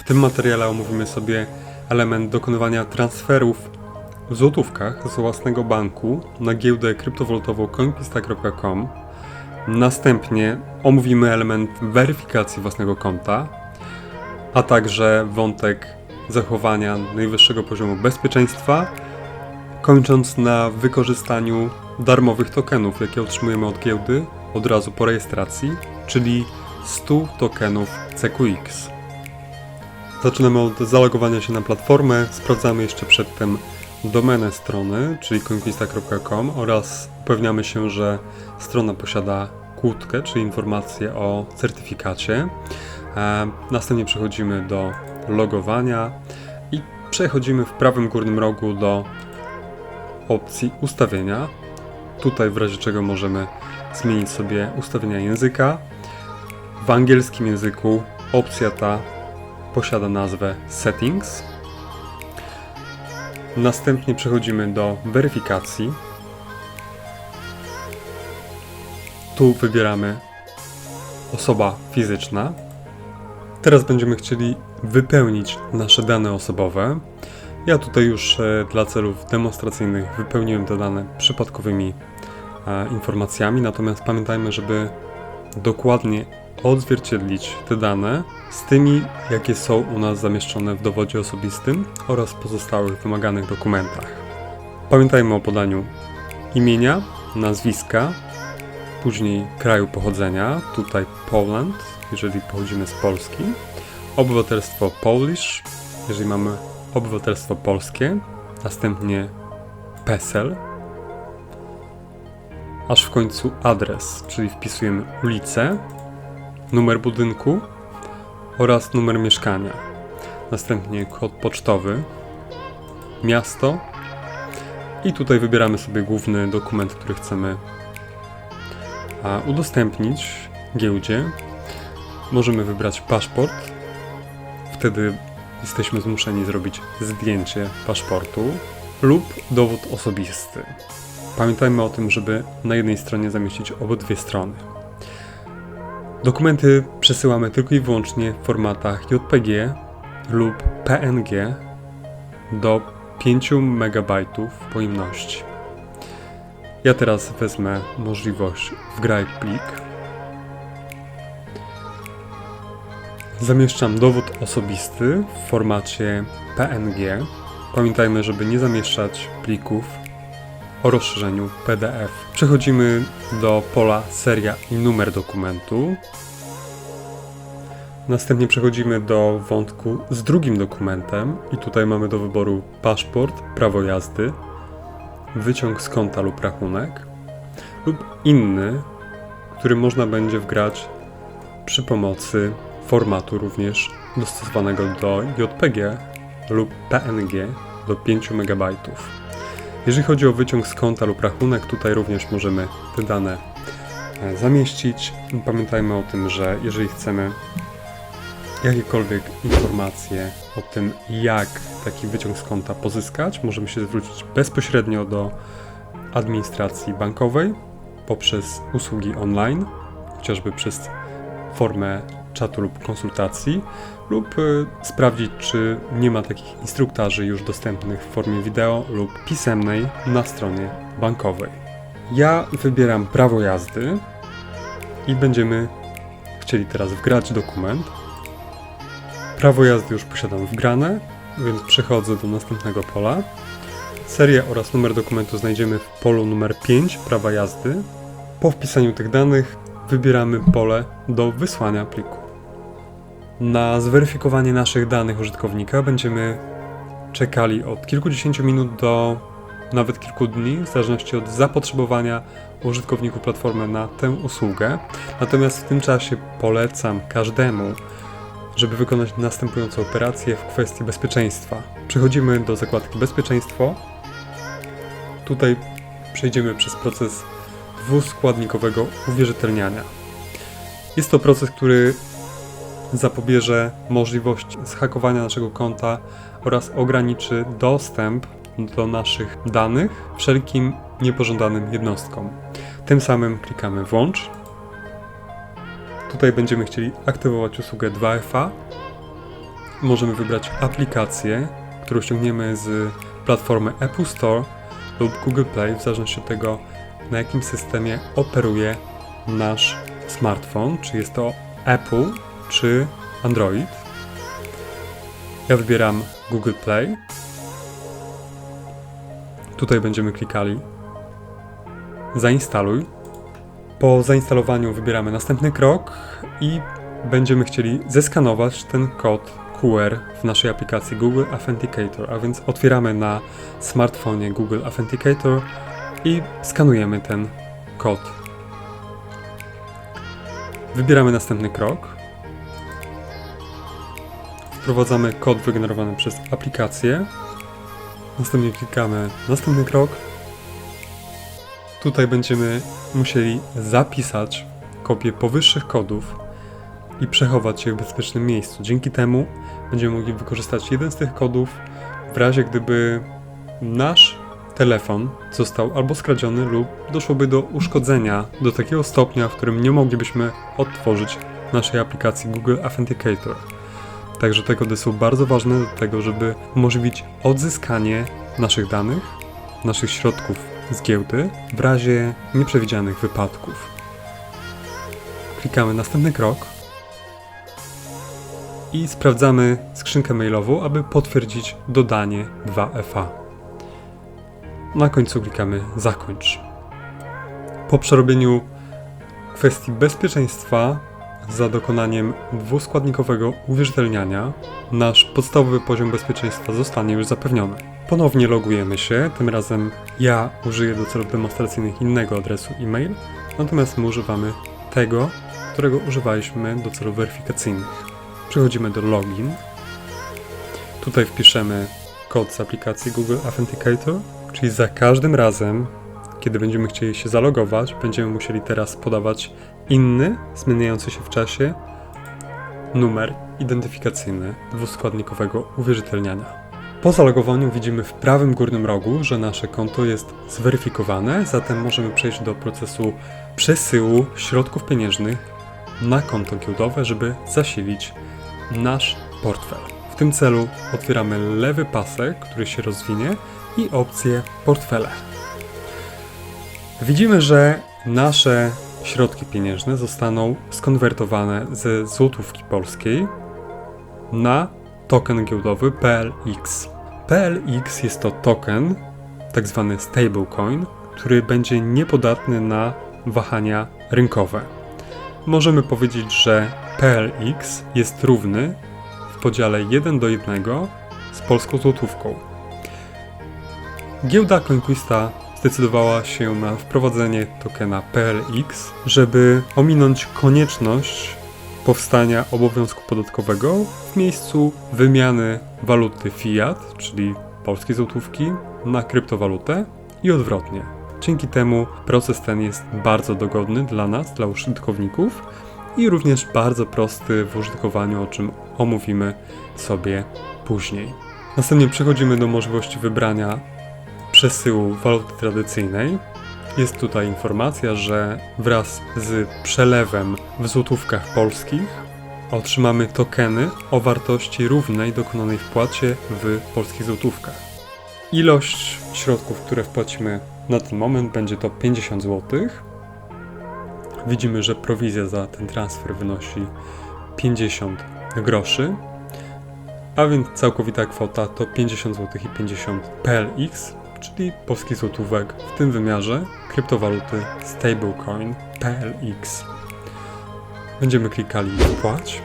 W tym materiale omówimy sobie element dokonywania transferów w złotówkach z własnego banku na giełdę kryptowalutową conquista.com. Następnie omówimy element weryfikacji własnego konta, a także wątek zachowania najwyższego poziomu bezpieczeństwa, kończąc na wykorzystaniu darmowych tokenów, jakie otrzymujemy od giełdy od razu po rejestracji, czyli 100 tokenów CQX. Zaczynamy od zalogowania się na platformę, sprawdzamy jeszcze przedtem domenę strony, czyli conquista.com oraz upewniamy się, że strona posiada kłódkę, czyli informację o certyfikacie. E, Następnie przechodzimy do logowania i przechodzimy w prawym górnym rogu do opcji ustawienia. Tutaj w razie czego możemy zmienić sobie ustawienia języka. W angielskim języku opcja ta posiada nazwę Settings. Następnie przechodzimy do weryfikacji. Tu wybieramy osoba fizyczna. Teraz będziemy chcieli wypełnić nasze dane osobowe. Ja tutaj już e, dla celów demonstracyjnych wypełniłem te dane przypadkowymi e, informacjami, natomiast pamiętajmy, żeby dokładnie odzwierciedlić te dane z tymi, jakie są u nas zamieszczone w dowodzie osobistym oraz pozostałych wymaganych dokumentach. Pamiętajmy o podaniu imienia, nazwiska, później kraju pochodzenia, tutaj Poland, jeżeli pochodzimy z Polski, obywatelstwo Polish, jeżeli mamy obywatelstwo polskie, następnie PESEL, aż w końcu adres, czyli wpisujemy ulicę, numer budynku oraz numer mieszkania. Następnie kod pocztowy, miasto i tutaj wybieramy sobie główny dokument, który chcemy udostępnić giełdzie. Możemy wybrać paszport. Wtedy jesteśmy zmuszeni zrobić zdjęcie paszportu lub dowód osobisty. Pamiętajmy o tym, żeby na jednej stronie zamieścić obydwie strony. Dokumenty przesyłamy tylko i wyłącznie w formatach JPG lub PNG do 5 MB pojemności. Ja teraz wezmę możliwość wgraj plik. Zamieszczam dowód osobisty w formacie PNG. Pamiętajmy, żeby nie zamieszczać plików o rozszerzeniu PDF. Przechodzimy do pola seria i numer dokumentu. Następnie przechodzimy do wątku z drugim dokumentem i tutaj mamy do wyboru paszport, prawo jazdy, wyciąg z konta lub rachunek lub inny, który można będzie wgrać przy pomocy formatu również dostosowanego do JPG lub PNG do 5 MB. Jeżeli chodzi o wyciąg z konta lub rachunek, tutaj również możemy te dane e, zamieścić. Pamiętajmy o tym, że jeżeli chcemy jakiekolwiek informacje o tym, jak taki wyciąg z konta pozyskać, możemy się zwrócić bezpośrednio do administracji bankowej poprzez usługi online, chociażby przez formę czatu lub konsultacji, lub y, sprawdzić, czy nie ma takich instruktarzy już dostępnych w formie wideo lub pisemnej na stronie bankowej. Ja wybieram prawo jazdy i będziemy chcieli teraz wgrać dokument. Prawo jazdy już posiadam wgrane, więc przechodzę do następnego pola. Serię oraz numer dokumentu znajdziemy w polu numer 5 prawa jazdy. Po wpisaniu tych danych wybieramy pole do wysłania pliku. Na zweryfikowanie naszych danych użytkownika będziemy czekali od kilkudziesięciu minut do nawet kilku dni, w zależności od zapotrzebowania użytkowników platformy na tę usługę. Natomiast w tym czasie polecam każdemu, żeby wykonać następującą operację w kwestii bezpieczeństwa. Przechodzimy do zakładki Bezpieczeństwo. Tutaj przejdziemy przez proces dwuskładnikowego uwierzytelniania. Jest to proces, który zapobierze możliwość zhakowania naszego konta oraz ograniczy dostęp do naszych danych wszelkim niepożądanym jednostkom. Tym samym klikamy włącz. Tutaj będziemy chcieli aktywować usługę 2FA możemy wybrać aplikację, którą ściągniemy z platformy Apple Store lub Google Play, w zależności od tego, na jakim systemie operuje nasz smartfon, czy jest to Apple, czy Android. Ja wybieram Google Play. Tutaj będziemy klikali Zainstaluj. Po zainstalowaniu wybieramy następny krok i będziemy chcieli zeskanować ten kod QR w naszej aplikacji Google Authenticator, a więc otwieramy na smartfonie Google Authenticator i skanujemy ten kod. Wybieramy następny krok. Wprowadzamy kod wygenerowany przez aplikację. Następnie klikamy następny krok. Tutaj będziemy musieli zapisać kopię powyższych kodów i przechować je w bezpiecznym miejscu. Dzięki temu będziemy mogli wykorzystać jeden z tych kodów w razie gdyby nasz telefon został albo skradziony lub doszłoby do uszkodzenia do takiego stopnia, w którym nie moglibyśmy odtworzyć naszej aplikacji Google Authenticator. Także te kody są bardzo ważne do tego, żeby umożliwić odzyskanie naszych danych, naszych środków z giełdy w razie nieprzewidzianych wypadków. Klikamy następny krok i sprawdzamy skrzynkę mailową, aby potwierdzić dodanie 2FA. Na końcu klikamy zakończ. Po przerobieniu kwestii bezpieczeństwa za dokonaniem dwuskładnikowego uwierzytelniania, nasz podstawowy poziom bezpieczeństwa zostanie już zapewniony. Ponownie logujemy się, tym razem ja użyję do celów demonstracyjnych innego adresu e-mail, natomiast my używamy tego, którego używaliśmy do celów weryfikacyjnych. Przechodzimy do login. Tutaj wpiszemy kod z aplikacji Google Authenticator, czyli za każdym razem, kiedy będziemy chcieli się zalogować, będziemy musieli teraz podawać inny, zmieniający się w czasie numer identyfikacyjny dwuskładnikowego uwierzytelniania. Po zalogowaniu widzimy w prawym górnym rogu, że nasze konto jest zweryfikowane, zatem możemy przejść do procesu przesyłu środków pieniężnych na konto giełdowe, żeby zasilić nasz portfel. W tym celu otwieramy lewy pasek, który się rozwinie i opcję portfele. Widzimy, że nasze środki pieniężne zostaną skonwertowane ze złotówki polskiej na token giełdowy PLX. PLX jest to token, tak zwany stablecoin, który będzie niepodatny na wahania rynkowe. Możemy powiedzieć, że PLX jest równy w podziale 1 do 1 z polską złotówką. Giełda Conquista zdecydowała się na wprowadzenie tokena PLX, żeby ominąć konieczność powstania obowiązku podatkowego w miejscu wymiany waluty fiat, czyli polskiej złotówki, na kryptowalutę i odwrotnie. Dzięki temu proces ten jest bardzo dogodny dla nas, dla użytkowników i również bardzo prosty w użytkowaniu, o czym omówimy sobie później. Następnie przechodzimy do możliwości wybrania przesyłu waluty tradycyjnej. Jest tutaj informacja, że wraz z przelewem w złotówkach polskich otrzymamy tokeny o wartości równej dokonanej wpłacie w polskich złotówkach. Ilość środków, które wpłacimy na ten moment będzie to 50 zł. Widzimy, że prowizja za ten transfer wynosi 50 groszy, a więc całkowita kwota to 50 zł i 50 PLX, czyli polskich złotówek w tym wymiarze kryptowaluty stablecoin PLX. Będziemy klikali płać.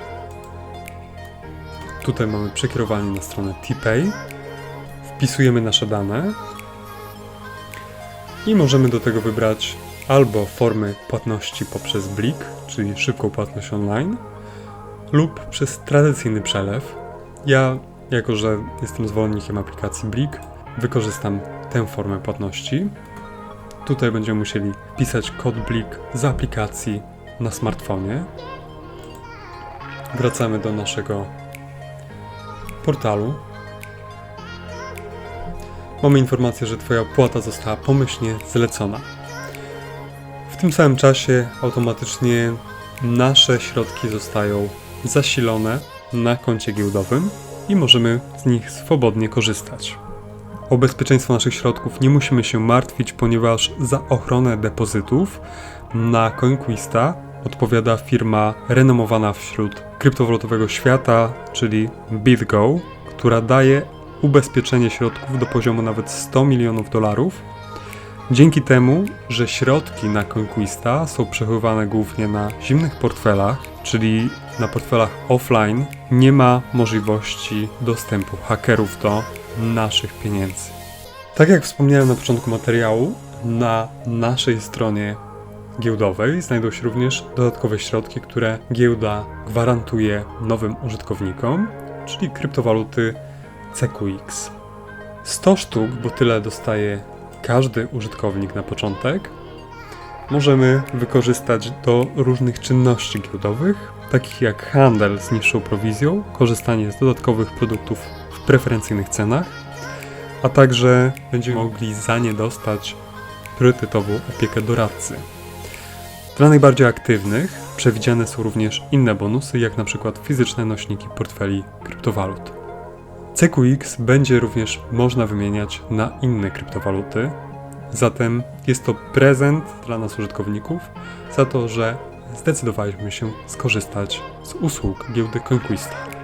Tutaj mamy przekierowanie na stronę TPay. Wpisujemy nasze dane i możemy do tego wybrać albo formy płatności poprzez Blik, czyli szybką płatność online, lub przez tradycyjny przelew. Ja, jako że jestem zwolennikiem aplikacji Blik, wykorzystam tę formę płatności. Tutaj będziemy musieli pisać kod Blik z aplikacji na smartfonie. Wracamy do naszego portalu. Mamy informację, że Twoja opłata została pomyślnie zlecona. W tym samym czasie automatycznie nasze środki zostają zasilone na koncie giełdowym i możemy z nich swobodnie korzystać. O bezpieczeństwo naszych środków nie musimy się martwić, ponieważ za ochronę depozytów na CoinQuista odpowiada firma renomowana wśród kryptowalutowego świata, czyli BitGo, która daje ubezpieczenie środków do poziomu nawet 100 milionów dolarów. Dzięki temu, że środki na CoinQuista są przechowywane głównie na zimnych portfelach, czyli na portfelach offline, nie ma możliwości dostępu hakerów do naszych pieniędzy. Tak jak wspomniałem na początku materiału, na naszej stronie giełdowej znajdą się również dodatkowe środki, które giełda gwarantuje nowym użytkownikom, czyli kryptowaluty CQX. 100 sztuk, bo tyle dostaje każdy użytkownik na początek, możemy wykorzystać do różnych czynności giełdowych, takich jak handel z niższą prowizją, korzystanie z dodatkowych produktów preferencyjnych cenach, a także będziemy mogli za nie dostać priorytetową opiekę doradcy. Dla najbardziej aktywnych przewidziane są również inne bonusy, jak na przykład fizyczne nośniki portfeli kryptowalut. CQX będzie również można wymieniać na inne kryptowaluty, zatem jest to prezent dla nas użytkowników za to, że zdecydowaliśmy się skorzystać z usług giełdy Conquista.